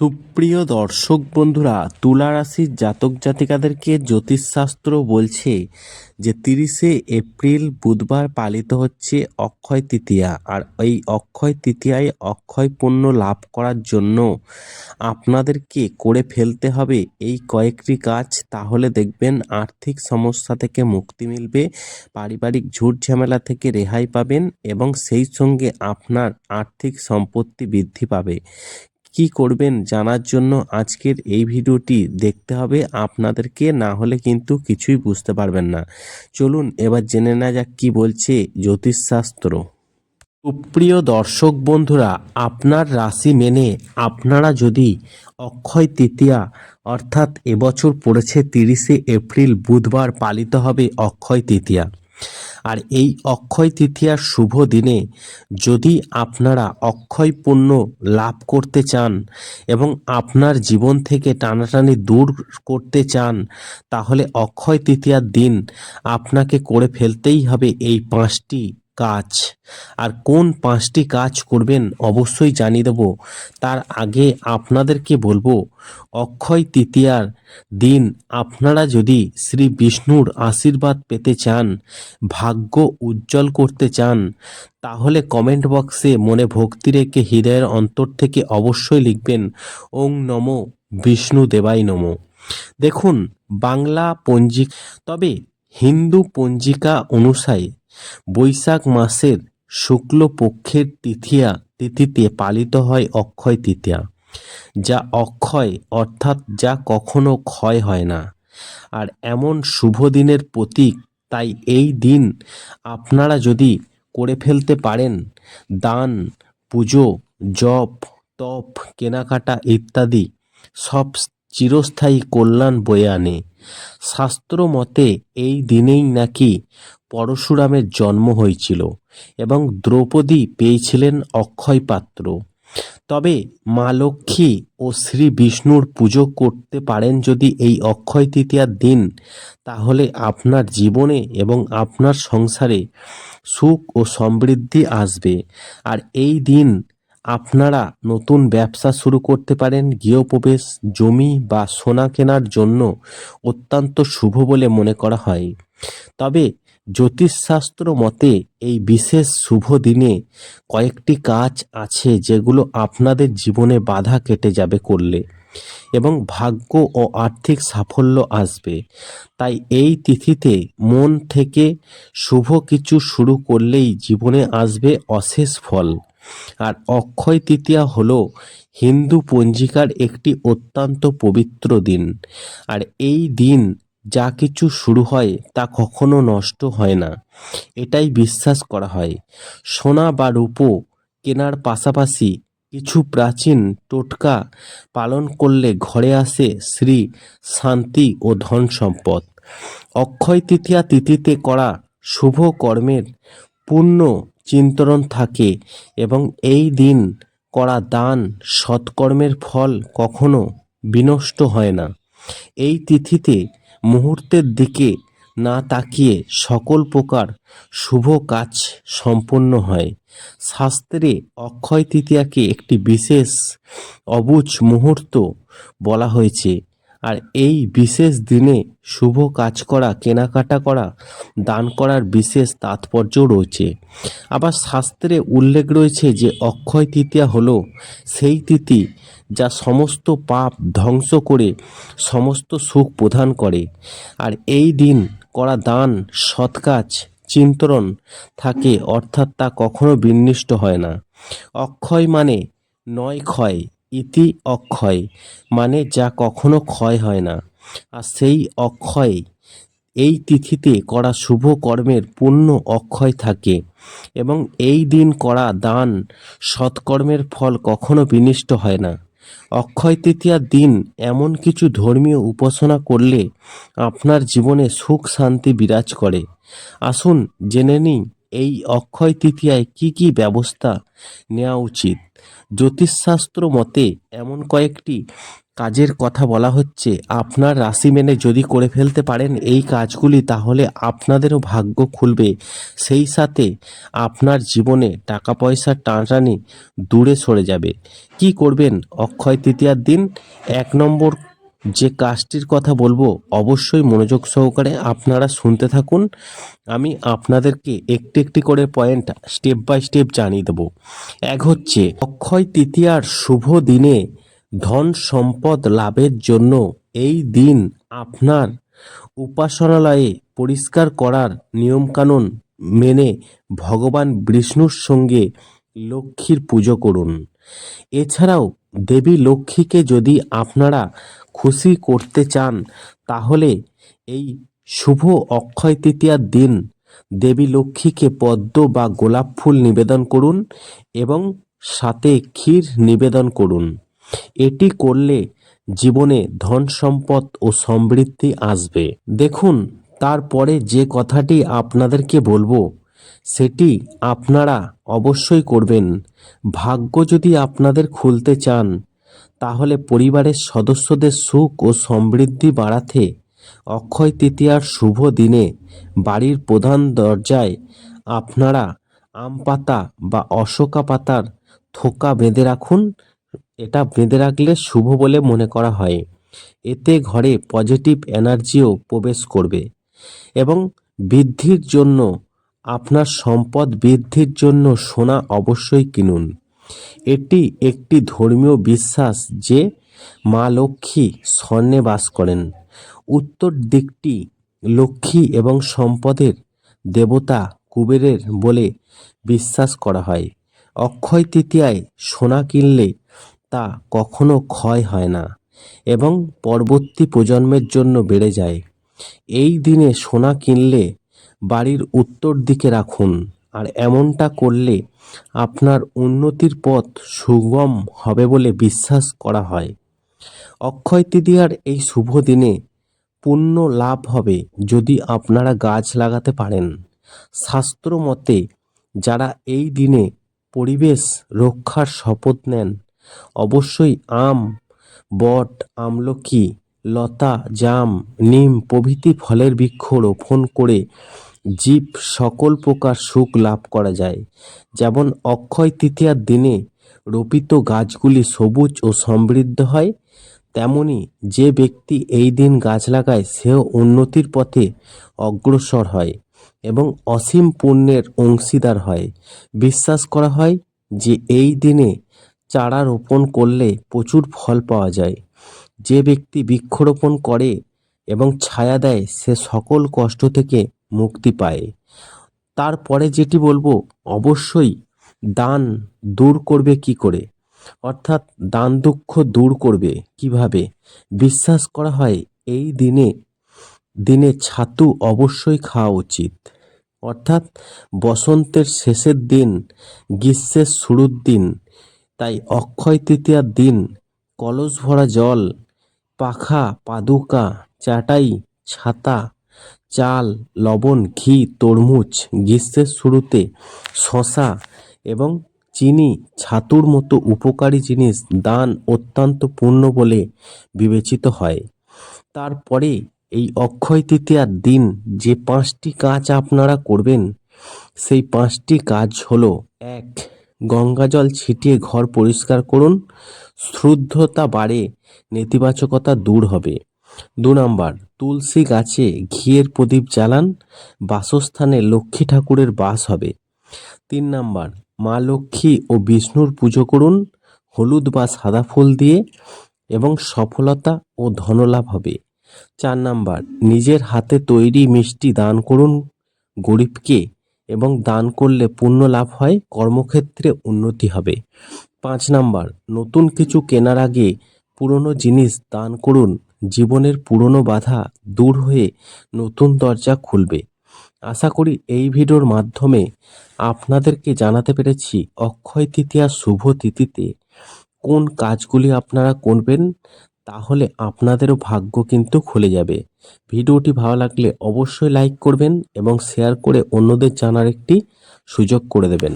সুপ্রিয় দর্শক বন্ধুরা তুলা রাশির জাতক জাতিকাদেরকে জ্যোতিষশাস্ত্র বলছে যে তিরিশে এপ্রিল বুধবার পালিত হচ্ছে অক্ষয় তৃতীয়া। আর এই অক্ষয় তৃতীয়ায় অক্ষয় পণ্য লাভ করার জন্য আপনাদেরকে করে ফেলতে হবে এই কয়েকটি কাজ। তাহলে দেখবেন আর্থিক সমস্যা থেকে মুক্তি মিলবে, পারিবারিক ঝুট ঝামেলা থেকে রেহাই পাবেন এবং সেই সঙ্গে আপনার আর্থিক সম্পত্তি বৃদ্ধি পাবে। কি করবেন জানার জন্য আজকের এই ভিডিওটি দেখতে হবে আপনাদেরকে, না হলে কিন্তু কিছুই বুঝতে পারবেন না। চলুন এবার জেনে নেওয়া যাক কি বলছে জ্যোতিষশাস্ত্র। সুপ্রিয় দর্শক বন্ধুরা, আপনার রাশি মেনে আপনারা যদি অক্ষয় তৃতীয়া অর্থাৎ এবছর পড়েছে তিরিশে এপ্রিল, বুধবার পালিত হবে অক্ষয় তৃতীয়া। আর এই অক্ষয় তৃতীয়ার শুভ দিনে যদি আপনারা অক্ষয় পুণ্য লাভ করতে চান এবং আপনার জীবন থেকে টানাটানি দূর করতে চান, তাহলে অক্ষয় তৃতীয়ার দিন আপনাকে করে ফেলতেই হবে এই পাঁচটি কাজ। আর কোন পাঁচটি কাজ করবেন অবশ্যই জানিয়ে দেব। তার আগে আপনাদেরকে বলব, অক্ষয় তৃতীয়ার দিন আপনারা যদি শ্রী বিষ্ণুর আশীর্বাদ পেতে চান, ভাগ্য উজ্জ্বল করতে চান, তাহলে কমেন্ট বক্সে মনে ভক্তি রেখে হৃদয়ের অন্তর থেকে অবশ্যই লিখবেন, ওং নম বিষ্ণু দেবাই নম। দেখুন, বাংলা পঞ্জি তবে হিন্দু পঞ্জিকা অনুসারে বৈশাখ মাসের শুক্লপক্ষের তিথিয়া তিথিতে পালিত হয় অক্ষয় তৃতীয়া। যা অক্ষয় অর্থাৎ যা কখনো ক্ষয় হয় না। আর এমন শুভ দিনের প্রতীক, তাই এই দিন আপনারা যদি করে ফেলতে পারেন, দান, পুজো, জপ, তপ, কেনাকাটা ইত্যাদি, সব চিরস্থায়ী কল্যাণ বয়ে আনে। শাস্ত্র মতে এই দিনেই নাকি পরশুরামের জন্ম হয়েছিল এবং দ্রৌপদী পেয়েছিলেন অক্ষয় পাত্র। তবে মা লক্ষ্মী ও শ্রী বিষ্ণুর পুজো করতে পারেন যদি এই অক্ষয় তৃতীয়ার দিন, তাহলে আপনার জীবনে এবং আপনার সংসারে সুখ ও সমৃদ্ধি আসবে। আর এই দিন আপনারা নতুন ব্যবসা শুরু করতে পারেন, গৃহপ্রবেশ, জমি বা সোনা কেনার জন্য অত্যন্ত শুভ বলে মনে করা হয়। তবে জ্যোতিষশাস্ত্র মতে এই বিশেষ শুভ দিনে কয়েকটি কাজ আছে যেগুলো আপনাদের জীবনে বাধা কেটে যাবে করলে এবং ভাগ্য ও আর্থিক সাফল্য আসবে। তাই এই তিথিতে মন থেকে শুভ কিছু শুরু করলেই জীবনে আসবে অশেষ ফল। আর অক্ষয় তৃতীয়া হলো হিন্দু পঞ্জিকার একটি অত্যন্ত পবিত্র দিন। আর এই দিন যা কিছু শুরু হয় তা কখনো নষ্ট হয় না। এটাই বিশ্বাস করা হয়। সোনা বা রূপো কেনার পাশাপাশি কিছু প্রাচীন টোটকা পালন করলে ঘরে আসে শ্রী শান্তি ও ধন সম্পদ। অক্ষয় তৃতীয়া তিথিতে করা শুভ কর্মের পূর্ণ চিন্তন থাকে এবং এই দিন করা দান সৎকর্মের ফল কখনো বিনষ্ট হয় না। এই তিথিতে মুহূর্তের দিকে না তাকিয়ে সকল প্রকার শুভ কাজ সম্পন্ন হয়। শাস্ত্রে অক্ষয় তৃতীয়াকে একটি বিশেষ অবুজ মুহূর্ত বলা হয়েছে। আর এই বিশেষ দিনে শুভ কাজ করা, কেনাকাটা করা, দান করার বিশেষ তাৎপর্য রয়েছে। আবার শাস্ত্রে উল্লেখ রয়েছে যে অক্ষয় তৃতীয়া হলো সেই তিথি যা সমস্ত পাপ ধ্বংস করে সমস্ত সুখ প্রদান করে। আর এই দিন করা দান, সৎ কাজ, চিন্তন থাকে, অর্থাৎ তা কখনো বিনষ্ট হয় না। অক্ষয় মানে নয় ক্ষয়। ইতি অক্ষয় মানে যা কখনো ক্ষয় হয় না। আর সেই অক্ষয়, এই তিথিতে করা শুভ কর্মের পূর্ণ অক্ষয় থাকে এবং এই দিন করা দান সৎকর্মের ফল কখনো বিনষ্ট হয় না। অক্ষয় তৃতীয়ার দিন এমন কিছু ধর্মীয় উপাসনা করলে আপনার জীবনে সুখ শান্তি বিরাজ করে। আসুন জেনে নিই এই অক্ষয় তৃতীয়ায় কি কি ব্যবস্থা নেওয়া উচিত? জ্যোতিষশাস্ত্র মতে এমন কয়েকটি কাজের কথা বলা হচ্ছে। আপনার রাশি মেনে যদি করে ফেলতে পারেন এই কাজগুলি, তাহলে আপনাদেরও ভাগ্য খুলবে। সেই সাথে আপনার জীবনে টাকা পয়সার টানাটানি দূরে সরে যাবে। কি করবেন অক্ষয় তৃতীয়ার দিন? এক নম্বর যে কাজটির কথা বলব, অবশ্যই মনোযোগ সহকারে আপনারা শুনতে থাকুন। আমি আপনাদেরকে একটি একটি করে পয়েন্ট স্টেপ বাই স্টেপ জানিয়ে দেবো। এক হচ্ছে, অক্ষয় তৃতীয়ার শুভ দিনে ধন সম্পদ লাভের জন্য এই দিন আপনার উপাসনালয়ে পরিষ্কার করার নিয়মকানুন মেনে ভগবান বিষ্ণুর সঙ্গে লক্ষ্মীর পুজো করুন। এছাড়াও দেবী লক্ষ্মীকে যদি আপনারা খুশি করতে চান, তাহলে এই শুভ অক্ষয় তৃতীয়ার দিন দেবী লক্ষ্মীকে পদ্ম বা গোলাপ ফুল নিবেদন করুন এবং সাথে ক্ষীর নিবেদন করুন। এটি করলে জীবনে ধন সম্পদ ও সমৃদ্ধি আসবে। দেখুন, তারপরে যে কথাটি আপনাদেরকে বলব সেটি আপনারা অবশ্যই করবেন। ভাগ্য যদি আপনাদের খুলতে চান, তাহলে পরিবারের সদস্যদের সুখ ও সমৃদ্ধি বাড়াতে অক্ষয় তৃতীয়ার শুভ দিনে বাড়ির প্রধান দরজায় আপনারা আম পাতা বা অশোকা পাতার থোকা বেঁধে রাখুন। এটা বেঁধে রাখলে শুভ বলে মনে করা হয়। এতে ঘরে পজিটিভ এনার্জিও প্রবেশ করবে এবং বৃদ্ধির জন্য আপনার সম্পদ বৃদ্ধির জন্য সোনা অবশ্যই কিনুন। এটি একটি ধর্মীয় বিশ্বাস যে মা লক্ষ্মী স্বর্ণে বাস করেন। উত্তর দিকটি লক্ষ্মী এবং সম্পদের দেবতা কুবেরের বলে বিশ্বাস করা হয়। অক্ষয় তৃতীয়ায় সোনা কিনলে তা কখনো ক্ষয় হয় না এবং পরবর্তী প্রজন্মের জন্য বেড়ে যায়। এই দিনে সোনা কিনলে বাড়ির উত্তর দিকে রাখুন আর এমনটা করলে আপনার উন্নতির পথ সুগম হবে বলে বিশ্বাস করা হয়। অক্ষয় তৃতীয়ার এই শুভ দিনে পুণ্য লাভ হবে যদি আপনারা গাছ লাগাতে পারেন। শাস্ত্র মতে যারা এই দিনে পরিবেশ রক্ষার শপথ নেন, অবশ্যই আম, বট, আমলকি, লতা, জাম, নিম প্রভৃতি ফলের বৃক্ষ রোপণ করে জীব সকল প্রকার সুখ লাভ করা যায়। যেমন অক্ষয় তৃতীয়ার দিনে রোপিত গাছগুলি সবুজ ও সমৃদ্ধ হয়, তেমনি যে ব্যক্তি এই দিন গাছ লাগায় সেও উন্নতির পথে অগ্রসর হয় এবং অসীম পুণ্যের অংশীদার হয়। বিশ্বাস করা হয় যে এই দিনে চারা রোপণ করলে প্রচুর ফল পাওয়া যায়। যে ব্যক্তি বৃক্ষরোপণ করে এবং ছায়া দেয়, সে সকল কষ্ট থেকে মুক্তি পায়। তারপরে যেটি বলব, অবশ্যই দান দূর করবে কি করে? অর্থাৎ দান দুঃখ দূর করবে কীভাবে? বিশ্বাস করা হয় এই দিনে দিনে ছাতু অবশ্যই খাওয়া উচিত। অর্থাৎ বসন্তের শেষের দিন, গ্রীষ্মের শুরুর দিন, তাই অক্ষয় তৃতীয়ার দিন, কলস ভরা জল, পাখা, পাদুকা, চাটাই, ছাতা চাল, লবণ, ঘি, তরমুজ, গ্রীষ্মের শুরুতে শশা এবং চিনি ছাতুর মতো উপকারী জিনিস দান অত্যন্ত পূর্ণ বলে বিবেচিত হয়। তারপরে এই অক্ষয় তৃতীয়ার দিন যে পাঁচটি কাজ আপনারা করবেন, সেই পাঁচটি কাজ হলো এক, গঙ্গাজল ছিটিয়ে ঘর পরিষ্কার করুন। শুদ্ধতা বাড়ে, নেতিবাচকতা দূর হবে। দু নম্বর, তুলসী গাছে ঘিয়ের প্রদীপ জ্বালান, বাসস্থানে লক্ষ্মী ঠাকুরের বাস হবে। তিন নাম্বার, মা লক্ষ্মী ও বিষ্ণুর পুজো করুন, হলুদ বা সাদা ফুল দিয়ে, এবং সফলতা ও ধনলাভ হবে। চার নাম্বার, নিজের হাতে তৈরি মিষ্টি দান করুন গরিবকে, এবং দান করলে পুণ্য লাভ হয়, কর্মক্ষেত্রে উন্নতি হবে। পাঁচ নাম্বার, নতুন কিছু কেনার আগে পুরনো জিনিস দান করুন জীবনের পুরনো বাধা দূর হয়ে নতুন দরজা খুলবে। আশা করি এই ভিডিওর মাধ্যমে আপনাদেরকে জানাতে পেরেছি অক্ষয় তৃতীয়া শুভ তিথিতে কোন কাজগুলি আপনারা করবেন, তাহলে আপনাদেরও ভাগ্য কিন্তু খুলে যাবে। ভিডিওটি ভালো লাগলে অবশ্যই লাইক করবেন এবং শেয়ার করে অন্যদের জানার একটি সুযোগ করে দেবেন।